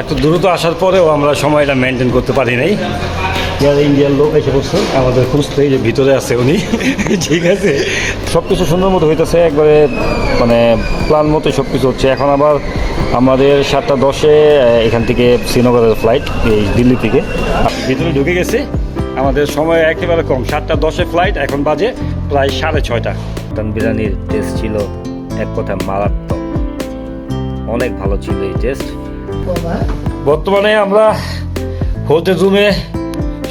এত দ্রুত আসার পরেও আমরা সময়টা মেনটেন করতে পারি নাই। এয়ার ইন্ডিয়ার লোক এসে পড়ছে, আমাদের খুঁজতে যে ভিতরে আছে উনি, ঠিক আছে? সব কিছু সুন্দর মতো হইতেছে, একবারে মানে প্ল্যান মতো সব কিছু হচ্ছে। এখন আবার আমাদের সাতটা দশে এখান থেকে শ্রীনগরের ফ্লাইট এই দিল্লি থেকে। ভিতরে ঢুকে গেছে। আমাদের সময় একেবারে কম, সাতটা দশে ফ্লাইট এখন বাজে প্রায় সাড়ে ছয়টা। মাটন বিরিয়ানির টেস্ট ছিল এক কথা মারাত্মক। অনেক ভালো ছিল এই টেস্ট বর্তমানে? আমরা হোটেল রুমে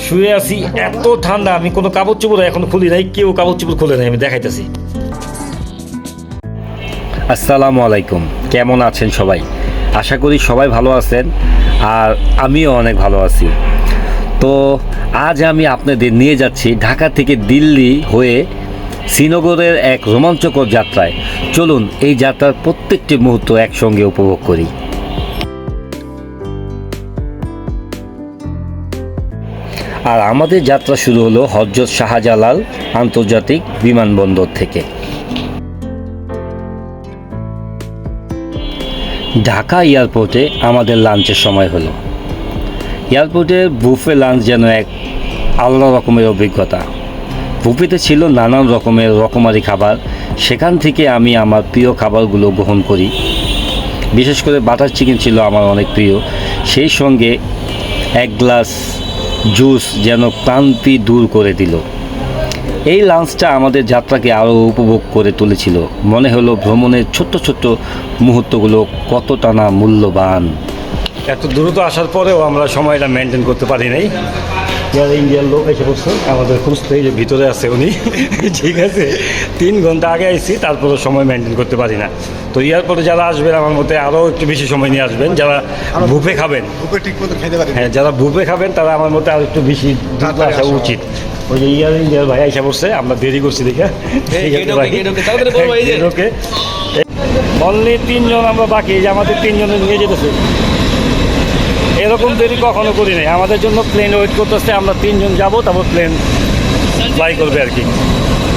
শুয়ে আছি। এত ঠান্ডা, আমি কোনো কাপড় চোপড় এখন খুলি নাই, কেউ কাপড় চোপড় খুলে নাই, আমি দেখাইতেছি। আসসালামু আলাইকুম, কেমন আছেন সবাই? আশা করি সবাই ভালো আছেন, আর আমিও অনেক ভালো আছি। তো আজ আমি আপনাদের নিয়ে যাচ্ছি ঢাকা থেকে দিল্লি হয়ে শ্রীনগরের এক রোমাঞ্চকর যাত্রায়। চলুন, এই যাত্রার প্রত্যেকটি মুহূর্ত একসঙ্গে উপভোগ করি। আর আমাদের যাত্রা শুরু হলো হজরত শাহজালাল আন্তর্জাতিক বিমানবন্দর থেকে। ঢাকা এয়ারপোর্টে আমাদের লাঞ্চের সময় হলো। এয়ারপোর্টের বুফে লাঞ্চ যেন এক আলাদা রকমের অভিজ্ঞতা। বুফেতে ছিল নানান রকমের রকমারি খাবার। সেখান থেকে আমি আমার প্রিয় খাবারগুলো গ্রহণ করি। বিশেষ করে বাটার চিকেন ছিল আমার অনেক প্রিয়। সেই সঙ্গে এক গ্লাস জুস যেন ক্লান্তি দূর করে দিল। এই লাঞ্চটা আমাদের যাত্রাকে আরও উপভোগ করে তুলেছিল। মনে হলো ভ্রমণের ছোট্ট ছোট্ট মুহূর্তগুলো কতটা না মূল্যবান। এত দ্রুত আসার পরেও আমরা সময়টা মেনটেন করতে পারি নাই। এয়ার ইন্ডিয়ার লোক এসে পড়ছে আমাদের খুঁজতে এই যে ভিতরে আছে উনি ঠিক আছে? তিন ঘণ্টা আগে আইছি তারপরে সময় মেনটেন করতে পারি না। তো এয়ারপোর্টে যারা আসবেন আমার মতে আরও একটু বেশি সময় নিয়ে আসবেন যারা বুফে খাবেন। ঠিক মতো হ্যাঁ যারা বুফে খাবেন তারা আমার মতে আর একটু বেশি আসা উচিত। ওই যে ইয়ার ইন্ডিয়ার ভাই আইসা পড়ছে আমরা দেরি করছি দেখে। অনলি তিনজন আমরা বাকি যে আমাদের তিনজনে নিয়ে যেতেছে। এরকম দেরি কখনো করি নাই। আমাদের জন্য প্লেন ওয়েট করতেছে, আমরা তিনজন যাব, তারপর প্লেন ফ্লাই করবে আর কি।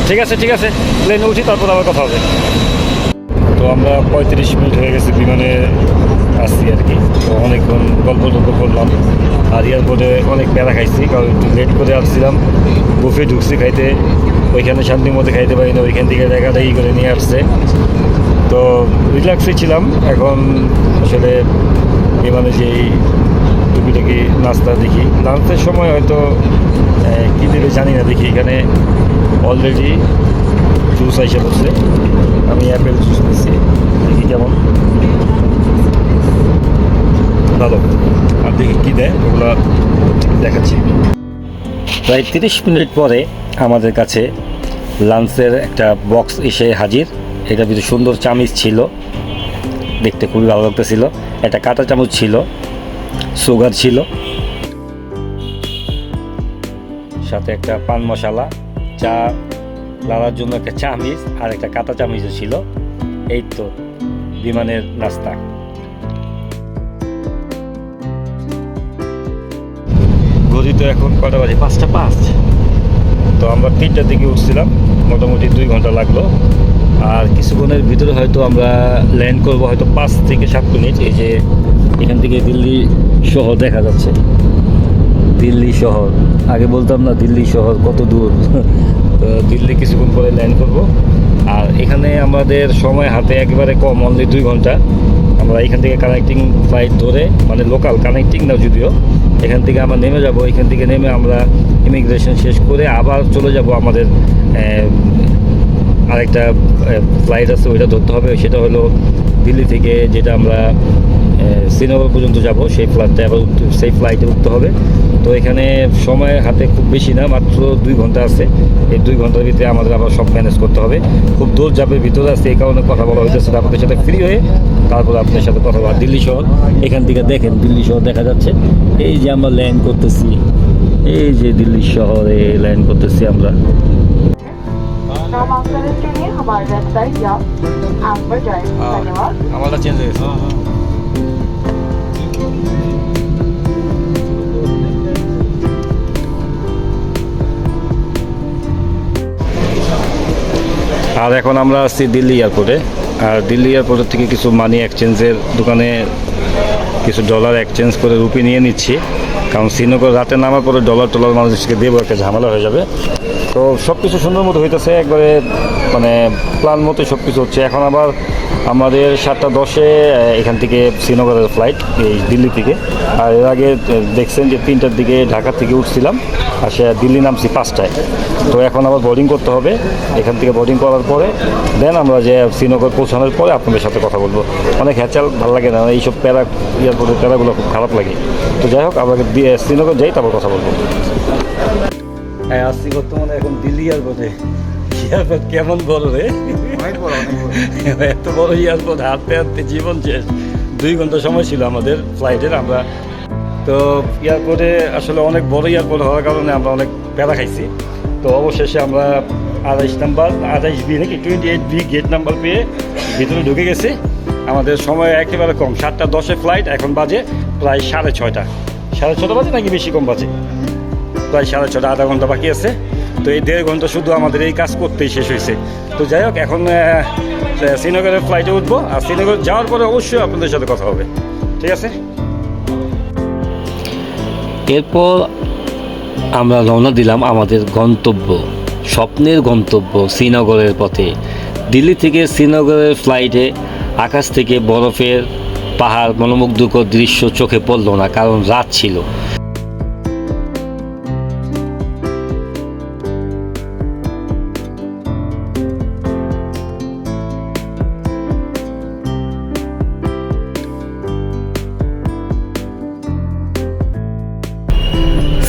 ঠিক আছে ঠিক আছে প্লেনে উঠি, তারপর আবার কথা হবে। তো আমরা পঁয়ত্রিশ মিনিট হয়ে গেছে বিমানে আসছি আর কি। তো অনেকক্ষণ গল্প টল্প করলাম। আর এয়ারপোর্টে অনেক প্যারা খাইছি, কারণ একটু লেট করে আসছিলাম। বুফে ঢুকছি খাইতে। ওইখানে শান্তির মধ্যে খাইতে পারি না, ওইখান থেকে দেখাটাই করে নিয়ে আসছে। তো রিল্যাক্সই ছিলাম। এখন আসলে বিমানে যেই টুকিটাকি নাস্তা দেখি। লাঞ্চের সময় হয়তো কী দেবে জানি না দেখি। এখানে অলরেডি জুস আইসে বসছে আমি অ্যাপেল জুস নিচ্ছি দেখি কেমন। ভালো। আর দেখি কী দেয়, ওগুলো দেখাচ্ছি। প্রায় তিরিশ মিনিট পরে আমাদের কাছে লাঞ্চের একটা বক্স এসে হাজির। এটা ভিতরে সুন্দর চামিচ ছিল। দেখতে খুবই ভালো লাগতেছিল। একটা কাঁটা চামচ ছিল, সুগার ছিল। সাথে একটা পান মশলা, চা লাড়ার জন্য একটা চামিচ আর একটা কাঁটা চামিচও ছিল। এই তো বিমানের নাস্তা। ঘড়ি তো এখন কটা বাজে? পাঁচটা পাঁচ। তো আমরা তিনটার দিকে উঠছিলাম। মোটামুটি দুই ঘণ্টা লাগল। আর কিছুক্ষণের ভিতরে হয়তো আমরা ল্যান্ড করব হয়তো পাঁচ থেকে সাত মিনিট। এই যে এখান থেকে দিল্লি শহর দেখা যাচ্ছে। দিল্লি শহর। আগে বলতাম না, দিল্লি শহর কত দূর। তো দিল্লি কিছুক্ষণ পরে ল্যান্ড করব। আর এখানে আমাদের সময় হাতে একেবারে কম অনলি দুই ঘণ্টা। আমরা এখান থেকে কানেক্টিং ফ্লাইট ধরে মানে লোকাল কানেক্টিং না যদিও, এখান থেকে আমরা নেমে যাব। এখান থেকে নেমে আমরা ইমিগ্রেশন শেষ করে আবার চলে যাব আমাদের আরেকটা ফ্লাইট আছে, ওইটা ধরতে হবে। সেটা হলো দিল্লি থেকে যেটা আমরা শ্রীনগর পর্যন্ত যাব, সেই ফ্লাইটটা আবার সেই ফ্লাইটে উঠতে হবে। তো এখানে সময় হাতে খুব বেশি না, মাত্র দুই ঘণ্টা আছে। এই দুই ঘণ্টার ভিতরে আমাদের আবার সব ম্যানেজ করতে হবে। খুব দূর যাবে, ভিতরে আছে, এই কারণে কথা বলা হইতেছে আপনাদের সাথে ফ্রি হয়ে তারপর আপনার সাথে কথা বলা। দিল্লি শহর, এখান থেকে দেখেন দিল্লি শহর দেখা যাচ্ছে। এই যে আমরা ল্যান্ড করতেছি, এই যে দিল্লি শহরে ল্যান্ড করতেছি আমরা। नामांकन के लिए हमारी वेबसाइट या ऐप पर जाएं धन्यवाद আমারটা চেঞ্জ হয়ে গেছে আর এখন আমরা আছি দিল্লি এয়ারপোর্টে আর দিল্লি এয়ারপোর্টের থেকে কিছু মানি এক্সচেঞ্জের দোকানে কিছু ডলার এক্সচেঞ্জ করে রুপি নিয়ে নিচ্ছি কারণ শ্রীনগর রাতে নামার পরে ডলার টলার মানুষকে দেবো একটা ঝামেলা হয়ে যাবে। তো সব কিছু সুন্দর মতো হইতেছে, একবারে মানে প্ল্যান মতো সব কিছু হচ্ছে। এখন আবার আমাদের সাতটা দশে এখান থেকে শ্রীনগরের ফ্লাইট এই দিল্লি থেকে। আর এর আগে দেখছেন যে তিনটার দিকে ঢাকা থেকে উঠছিলাম আর সে দিল্লি নামছি পাঁচটায়। তো এখন আবার বোর্ডিং করতে হবে। এখান থেকে বোর্ডিং করার পরে দেন আমরা যে শ্রীনগর পৌঁছানোর পরে আপনাদের সাথে কথা বলব। অনেক হ্যাচাল, ভালো লাগে না, এইসব প্যারা এয়ারপোর্টের প্যারাগুলো খুব খারাপ লাগে। তো যাই হোক দিয়ে শ্রীনগর যাই তারপর কথা বলব। হ্যাঁ আসছি বর্তমানে এখন দিল্লি এয়ারপোর্টে এয়ারপোর্ট কেমন বড় রে এত বড় এয়ারপোর্ট হাঁটতে হাঁটতে জীবন শেষ। দুই ঘণ্টা সময় ছিল আমাদের ফ্লাইটের আমরা। তো এয়ারপোর্টে আসলে অনেক বড় এয়ারপোর্ট হওয়ার কারণে আমরা অনেক প্যারা খাইছি। তো অবশেষে আমরা আড়াইশ নাম্বার আড়াইশ বি নাকি twenty eight B gate number পেয়ে ভিতরে ঢুকে গেছি। আমাদের সময় একেবারে কম সাতটা দশে ফ্লাইট এখন বাজে প্রায় সাড়ে ছয়টা। সাড়ে ছটা বাজে নাকি বেশি কম বাজে? প্রায় সাড়ে ছটা, আধা ঘণ্টা বাকি আছে। তো এই দেড় ঘণ্টা শুধু আমাদের এই কাজ করতেই শেষ হয়েছে। তো যাই হোক, এখন শ্রীনগরের ফ্লাইটে উঠবো। আর শ্রীনগর যাওয়ার পরে অবশ্যই আপনাদের সাথে কথা হবে। ঠিক আছে? এরপর আমরা রওনা দিলাম আমাদের গন্তব্য, স্বপ্নের গন্তব্য শ্রীনগরের পথে। দিল্লি থেকে শ্রীনগরের ফ্লাইটে আকাশ থেকে বরফের পাহাড় মনোমুগ্ধকর দৃশ্য চোখে পড়ল না, কারণ রাত ছিল।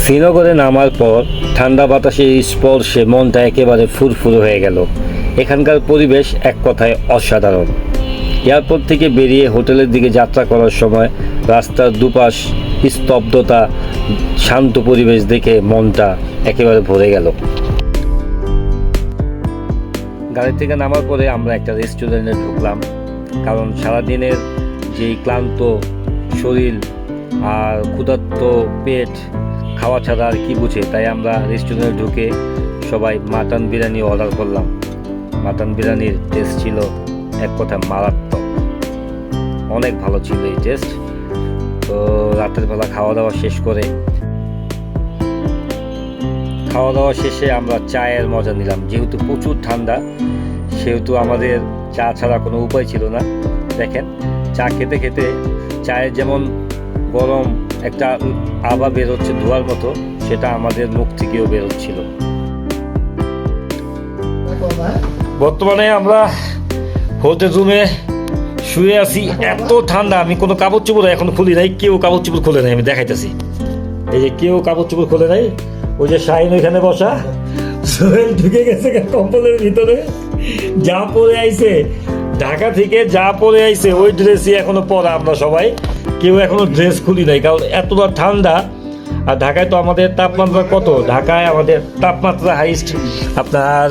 শ্রীনগরে নামার পর ঠান্ডা বাতাসের স্পর্শে মনটা একেবারে ফুরফুরে হয়ে গেল। এখানকার পরিবেশ এক কথায় অসাধারণ। এয়ারপোর্ট থেকে বেরিয়ে হোটেলের দিকে যাত্রা করার সময় রাস্তার দুপাশ স্তব্ধতা, শান্ত পরিবেশ দেখে মনটা একেবারে ভরে গেল। গাড়ি থেকে নামার পরে আমরা একটা রেস্টুরেন্টে ঢুকলাম, কারণ সারাদিনের যেই ক্লান্ত শরীর আর ক্ষুধার্ত পেট, খাওয়া ছাড়া আর কি বুঝে, তাই আমরা রেস্টুরেন্টে ঢুকে সবাই মাটন বিরিয়ানি অর্ডার করলাম। মাটন বিরিয়ানির টেস্ট ছিল এক কথা মারাত্মক। অনেক ভালো ছিল এই টেস্ট তো রাতের বেলা খাওয়া দাওয়া শেষ করে খাওয়া দাওয়া শেষে আমরা চায়ের মজা নিলাম। যেহেতু প্রচুর ঠান্ডা সেহেতু আমাদের চা ছাড়া কোনো উপায় ছিল না। দেখেন চা খেতে খেতে চায়ের যেমন গরম একটা আভা বেরোচ্ছে ধোয়ার মতো সেটা আমাদের মুখ থেকেও বেরোচ্ছিল বর্তমানে আমরা হোটেল রুমে শুয়ে আছি, এত ঠান্ডা, আমি কোনো কাপড় চোপড় এখন খুলি নাই, কেউ কাপড় চোপড় খুলে নাই, আমি দেখাইতেছি। এই যে কেউ কাপড় চোপড় খুলে নাই, ওই যে শাহিন ওইখানে বসা, সোহেল ঢুকে গেছে কম্বলের ভিতরে, যা পরে আইছে, ঢাকা থেকে যা পরে আইছে, ওই ড্রেসই এখনও পরা আমরা সবাই, কেউ এখনও ড্রেস খুলি নাই, কারণ এতটা ঠান্ডা, আর ঢাকায় তো আমাদের তাপমাত্রা কত? ঢাকায় আমাদের তাপমাত্রা হাইস্ট আপনার,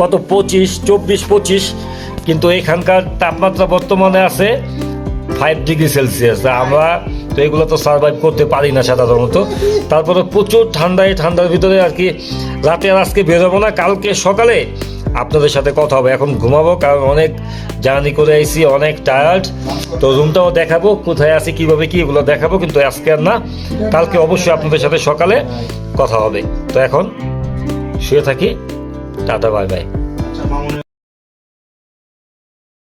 কত? পঁচিশ, চব্বিশ, পঁচিশ কিন্তু এখানকার তাপমাত্রা বর্তমানে আছে ফাইভ ডিগ্রি সেলসিয়াস আমরা তো এগুলো তো সার্ভাইভ করতে পারি না সাধারণত। তারপরে প্রচুর ঠান্ডায় ঠান্ডার ভিতরে আর কি রাতে আর আজকে বেরোবো না, কালকে সকালে আপনাদের সাথে কথা হবে। এখন ঘুমাবো, কারণ অনেক জার্নি করে আইসি অনেক টায়ার্ড তো রুমটাও দেখাবো, কোথায় আছি, কীভাবে কি এগুলো দেখাবো, কিন্তু আজকে আর না। কালকে অবশ্যই আপনাদের সাথে সকালে কথা হবে। তো এখন শুয়ে থাকি, টাটা, বাই বাই।